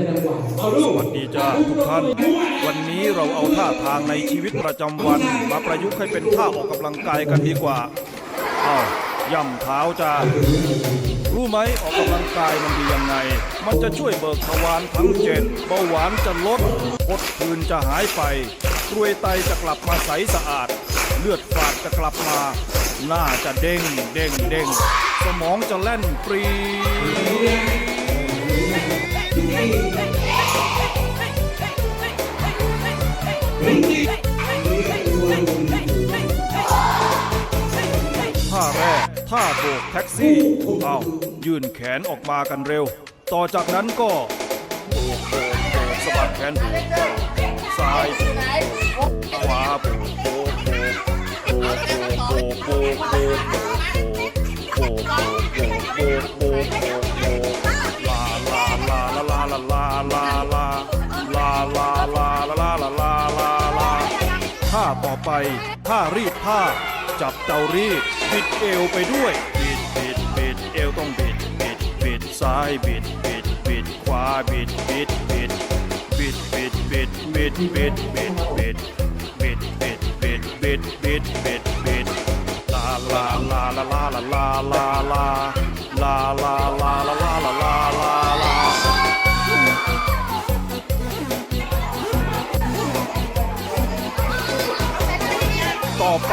สวัสดีจ้าทุกท่าน วันนี้เราเอาท่าทางในชีวิตประจำวัน มาประยุกต์ให้เป็นท่าออกกำลังกายกันดีกว่าอ้าวย่ำเท้าจ้ารู้ไหมออกกำลังกายมันดียังไง มันจะช่วยเบิกทวารทั้งเจ็ดเบาหวานจะลดกดคืนจะหายไปกรวยไตจะกลับมาใสสะอาด เลือดฝาดจะกลับมา หน้าจะเด้งเด้งเด้งสมองจะแล่นปรี ท่าแรกท่าโบกแท็กซี่เอายื่นแขนออกมากันเร็ว ต่อจากนั้นก็โบกโบกโบกสะบัดแขนโบกซ้ายโบกโบกขวาโบกโบกโบกโบกโบกโบก ไปท่ารีดผ้า จับเตารีดบิดเอวไปด้วยบิดบิดบิดเอวต้องบิดบิดบิดซ้ายบิดบิดบิดขวาบิดบิดบิดบิดบิดบิดบิดบิดบิดบิดบิดบิดบิดบิดบิดบิดบิดลาลาลาลาลาลาลาลาลาลาลาลา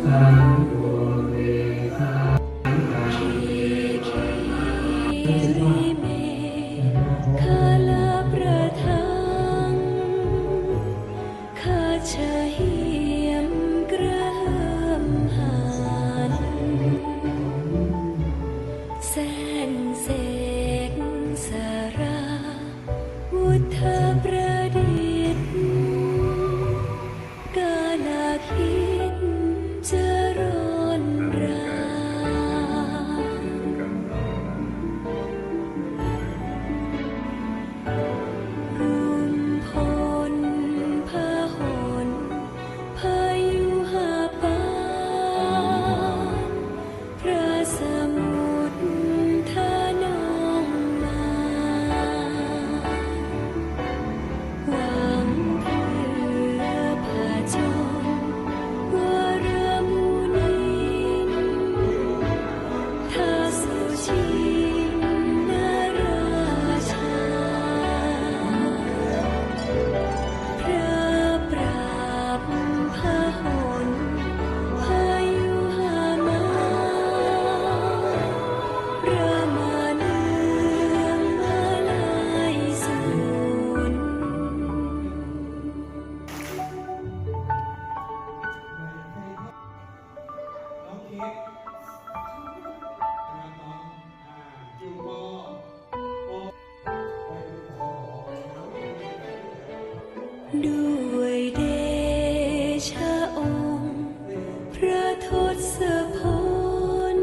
Stand for ด้วยเดชะองค์ พระทศพล